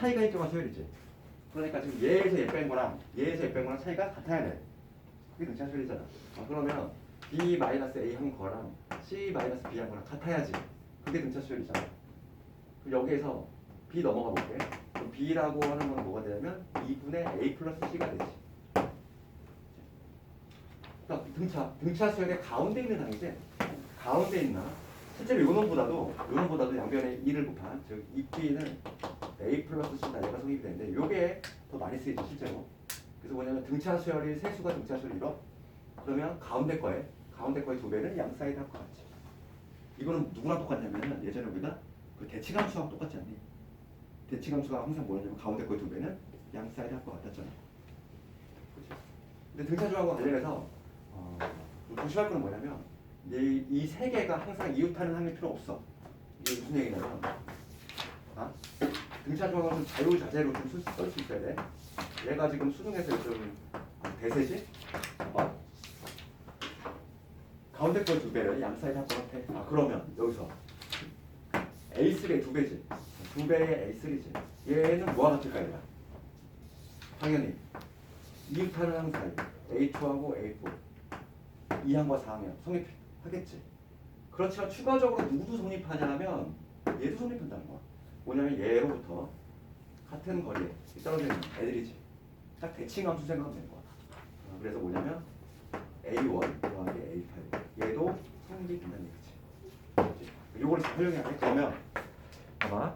차이가 일정한 수열이지. 그러니까 지금 얘에서 얘 뺀 거랑 얘에서 얘 뺀 거랑 차이가 같아야 돼. 그게 등차 수열이잖아. 아, 그러면 B 마이너스 A 한 거랑 C 마이너스 B 한 거랑 같아야지. 그게 등차 수열이잖아. 그럼 여기에서 B 넘어가 볼게. 그럼 B라고 하는 건 뭐가 되냐면 2분의 A 플러스 C가 되지. 그러니까 등차, 등차 수열의 가운데 있는 항이지. 가운데 있나? 실제로 요놈보다도 요놈보다도 양변에 2를 곱한 즉 2B는 A 플러스 C다 얘가 성립이 되는데 요게 더 많이 쓰이죠 실제로. 그래서 뭐냐면 등차 수열이 세수가 등차 수열 1어 그러면 가운데 거에 가운데 거의 두 배는 양 사이드 할것 같지. 이거는 누구랑 똑같냐면은 예전에 우리가 그 대칭함수하고 똑같지 않니? 대칭함수가 항상 뭐냐면 가운데 거의 두 배는 양 사이드 할것 같았잖아. 그렇지? 근데 등차 조항과 관련해서 어, 좀 조심할 거는 뭐냐면 이세 개가 항상 이웃하는 항일 필요 없어. 이게 무슨 얘기냐면 아? 등차 조항을 좀 자유자재로 좀 쓸 수 있어야 돼. 얘가 지금 수능에서 좀 대세지? 봐봐. 가운데 거두 배를 양 사이드 할것 같아. 아 그러면 여기서 A3의 두 배지. 두 배의 A3지. 얘는 뭐와 같을까 얘가? 당연히 이웃하는 항 사이 A2하고 A4 2항과 4항이야 성립 하겠지. 그렇지만 추가적으로 누구도 성립하냐면 얘도 성립한다는 거야. 뭐냐면 얘로부터 같은 거리에 떨어져 있는 애들이지. 딱 대칭함수 생각하면 되는 거야. 어, 그래서 뭐냐면 A1 더하기 A8 얘도 성립이 된다는 얘기지. 이걸 잘 활용해야 돼. 그러면 봐봐.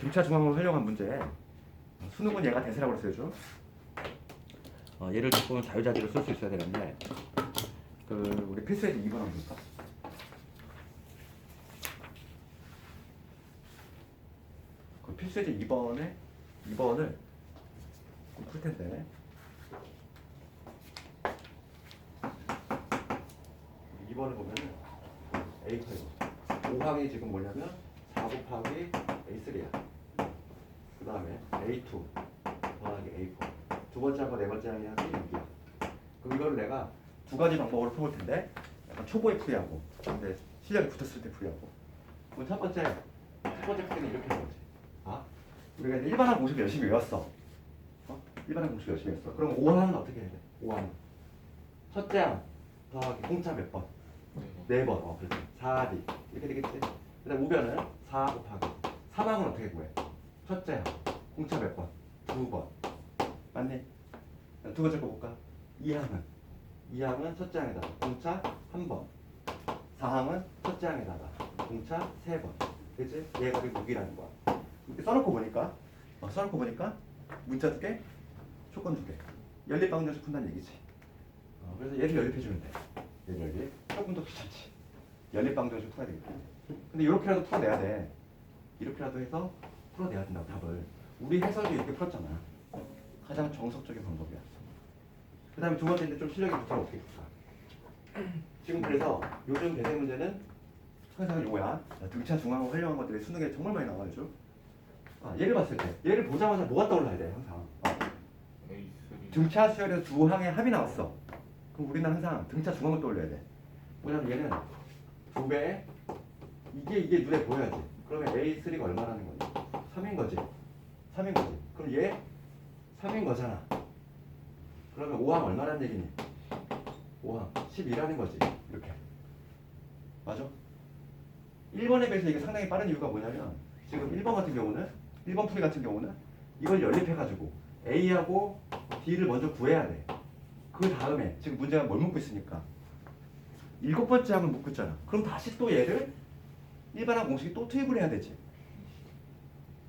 등차 중앙을 활용한 문제. 수능은 얘가 대세라고 써야죠. 어, 얘를 조금 자유자재로 쓸 수 있어야 되는데 그 우리 필수에서 2번 한번 볼까? 그 필수에서 2번에 2번을 풀 텐데. 2번을 보면은 A8 5항이 지금 뭐냐면 4 곱하기 A3야. 그 다음에 A2 더하기 A4 두 번째 항과 네 번째 항이 합이 6이야. 그럼 이걸 내가 두 가지 방법으로 풀 텐데 약간 초보에 풀이하고 근데 실력이 붙었을 때 풀이하고 그럼 첫 번째 첫 번째 풀이는 이렇게 하는 거지 아 우리가 일반항 공식 열심히 외웠어 어? 일반항 공식 열심히 했어 그럼 5항은 어떻게 해야 돼? 5항 첫째 항 더하기 공차 몇 번? 네 번. 어, 그렇지. 4D. 이렇게 되겠지. 그 다음 우변은 4 곱하기. 3항은 어떻게 구해? 첫째 항. 공차 몇 번? 두 번. 맞네? 두 번째 거 볼까? 2항은. 2항은 첫째 항에다가 공차 한 번. 4항은 첫째 항에다가 공차 세 번. 그치? 얘가 그 6이라는 거야. 이렇게 써놓고 보니까, 어, 써놓고 보니까 문자 두 개, 조건 두 개. 연립 방정식 푼다는 얘기지. 어, 그래서 얘를 연립해주면 돼. 얘를 연립. 조금 더 귀찮지. 연립 방정식 풀어야 되겠다. 근데 이렇게라도 풀어내야 돼. 이렇게라도 해서 풀어내야 된다고 답을. 우리 해설도 이렇게 풀었잖아. 가장 정석적인 방법이야. 그 다음에 두 번째인데 좀 실력이 좋다면 어떻게 풀까? 지금 그래서 요즘 대세 문제는 항상 요거야. 자, 등차 중앙을 활용한 것들이 수능에 정말 많이 나와요. 아, 얘를 봤을 때 얘를 보자마자 뭐가 떠올라야 돼 항상. 어. A3 등차 수열의 두 항의 합이 나왔어. 그럼 우리는 항상 등차 중앙을 떠올려야 돼. 뭐냐면 얘는 두 배, 이게 이게 눈에 보여야지. 그러면 A3가 얼마라는 거지? 3인 거지. 3인 거지. 그럼 얘 3인 거잖아. 그러면 5항 얼마라는 얘기니? 5항 12라는 거지. 이렇게. 맞아? 1번에 비해서 이게 상당히 빠른 이유가 뭐냐면 지금 1번 같은 경우는 1번 풀이 같은 경우는 이걸 연립해가지고 A하고 D를 먼저 구해야 돼. 그 다음에 지금 문제가 뭘 묻고 있으니까 일곱 번째 항을 있잖아. 그럼 다시 또 얘를 일반항 공식이 또 투입을 해야 되지.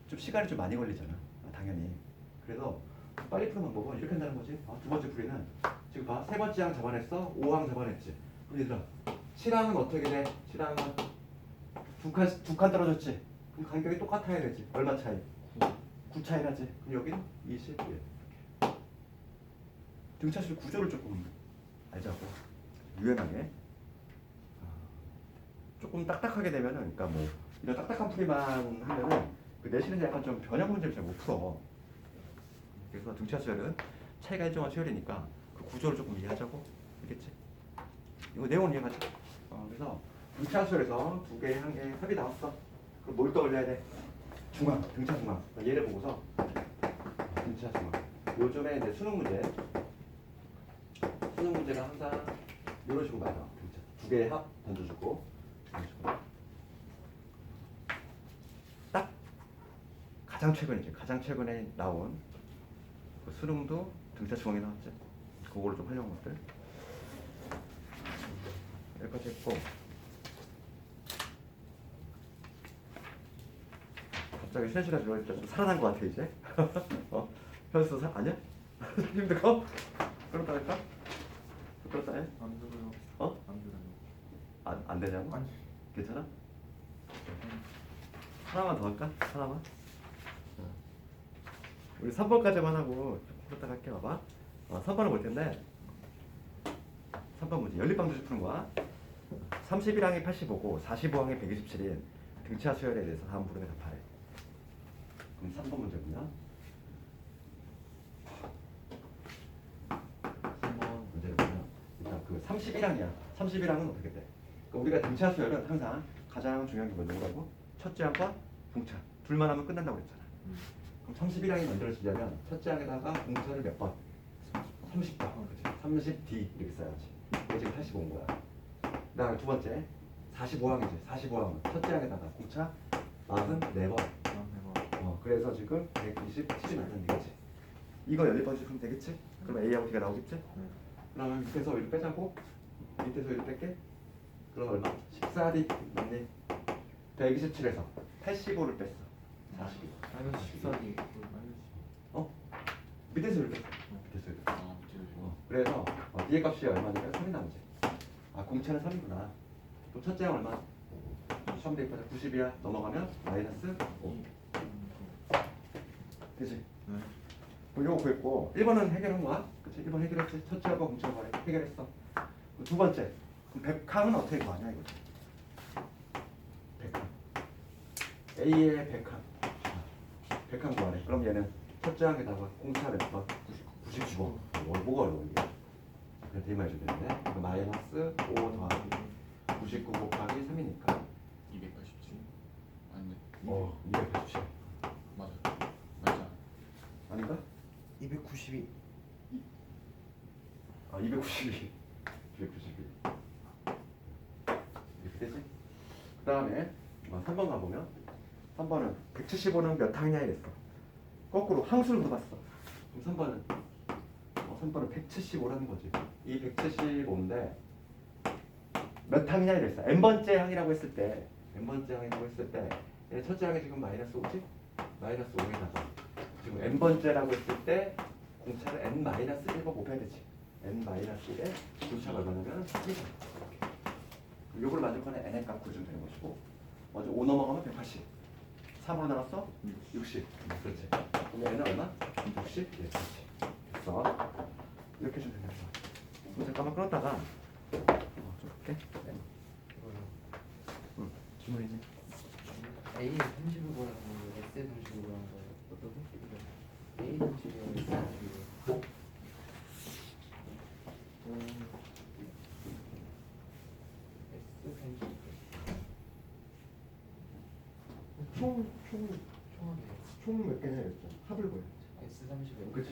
좀 시간이 좀 많이 걸리잖아. 아, 당연히. 그래서 빨리 푸는 방법은 이렇게 한다는 거지. 아, 두 번째 풀이는 지금 봐. 세 번째 항 잡아냈어. 5항 잡아냈지. 그럼 얘들아 7항은 어떻게 돼? 7항은 두 칸, 두 칸 떨어졌지. 그럼 간격이 똑같아야 되지. 얼마 차이? 9 차이 나지. 그럼 여기는 21. 등차실 구조를 조금 알자고. 유연하게. 아, 조금 딱딱하게 되면은, 그러니까 뭐 이런 딱딱한 풀이만 하면은 그 내신은 약간 좀 변형 문제를 잘 못 풀어. 그래서 등차 수열은 차이가 일정한 수열이니까 그 구조를 조금 이해하자고. 알겠지? 이거 내용은 이해가지? 어, 그래서 등차 수열에서 두 개, 한개 합이 나왔어. 그럼 뭘 떠올려야 돼? 중앙, 등차 중앙. 얘를 보고서 등차 중앙. 요즘에 이제 수능 문제, 수능 문제가 항상 이런 식으로 많이 나와. 등차 두 개의 합 던져주고 가장 최근이지. 가장 최근에 나온 그 수능도 등차 중앙에 나왔지. 그거를 좀 활용한 것들. 여기까지 했고. 갑자기 쉬는 시간 줄어니까 좀 살아난 것 같아 이제. 어? 현수 사 아니야? 힘들어? 그렇다 할까? 그렇다 해? 안 들어요. 어? 안 들어요. 안, 안 되냐고? 아니. 괜찮아? 하나만 더 할까? 하나만? 어. 우리 3번까지만 하고 그렇다 할게 봐봐. 어, 3번을 볼 텐데? 3번 문제. 연립방정식 푸는 거야. 31항이 85고 45항이 127인 등차 수열에 대해서 다음 부분에 답하래. 그럼 3번 문제군요 3번 문제를 보면 일단 그 31항이야. 31항은 어떻게 돼? 그러니까 우리가 등차 수열은 항상 가장 중요한 게 모르고 첫째 항과 공차. 둘만 하면 끝난다고 그랬잖아. 음. 그럼 31항이 만들어지려면 첫째 항에다가 공차를 몇 번? 30번 그치 30D 이렇게 써야지 이게 지금 85인 거야 그 다음에 두 번째 45항이지 45항은 첫째 항에다가 공차 44번 안 해봐. 어, 그래서 지금 127이 만든다겠지 이거 연립방식 하면 되겠지? 그럼 A하고 D가 나오겠지? 네. 그러면 밑에서 여기 빼자고 밑에서 여기 뺄게 그럼 얼마? 14D 맞네 127에서 85를 뺐어 42 마이너스 14기. 마이너스. 어? 밑에서 이렇게 밑에서 이렇게. 아, 어, 그래서 어, 뒤에 값이 얼마니까 3이 나오지 아 공차는 3이구나. 그럼 첫째 항 얼마? 3 대입하자 90이야. 넘어가면 마이너스 5 되지? 네. 그럼 요거 구했고 1번은 해결한 거야? 그치? 1번 해결했지? 첫째 항과 공차 말해 해결했어. 그럼 두 번째. 그럼 100항은 어떻게 구하냐 이거지? 100항. A의 100항 100항 구하래 그럼 얘는 첫째 항에다가 공차 몇 번? 99 어, 뭐가 어려워 이게 그냥 대입만 해주면 되는데 그럼 마이너스 5 더하기 99 곱하기 3이니까 287. 아닌데. 어 280 맞아. 맞아. 아닌가? 292 아 292. 292. 이렇게 되지? 그 다음에 3번 가보면 3번은 175는 몇 항이냐 이랬어. 거꾸로 항수를 물어봤어. 그럼 3번은 어, 3번은 175라는 거지. 이 175인데 몇 항이냐 이랬어. n번째 항이라고 했을 때 n번째 항이라고 했을 때얘 첫째 항이 지금 마이너스 5지? 마이너스 5에다가 지금 n번째라고 했을 때 공차를 n 마이너스 1번 곱해야 되지. n 마이너스 1에 공차가 얼마냐면 3이죠. 요걸 만들 거는 n의 값 구해주면 되는 것이고 먼저 5 넘어가면 180 3으로 나눴어? 60 음, 그렇지 그럼 n은 얼마? 60? 예, 그렇지 됐어 이렇게 해주면 그럼 잠깐만 끊었다가 어, 좀 볼게 네. 응, 질문 있니? A 30으로 보는 거예요 S 30으로 보는 거예요 어떻게? A 30이요 S 30이요 S 30 총, 총, 총합이에요 총몇 개냐 이랬죠? 합을 보여 S 30이요 그렇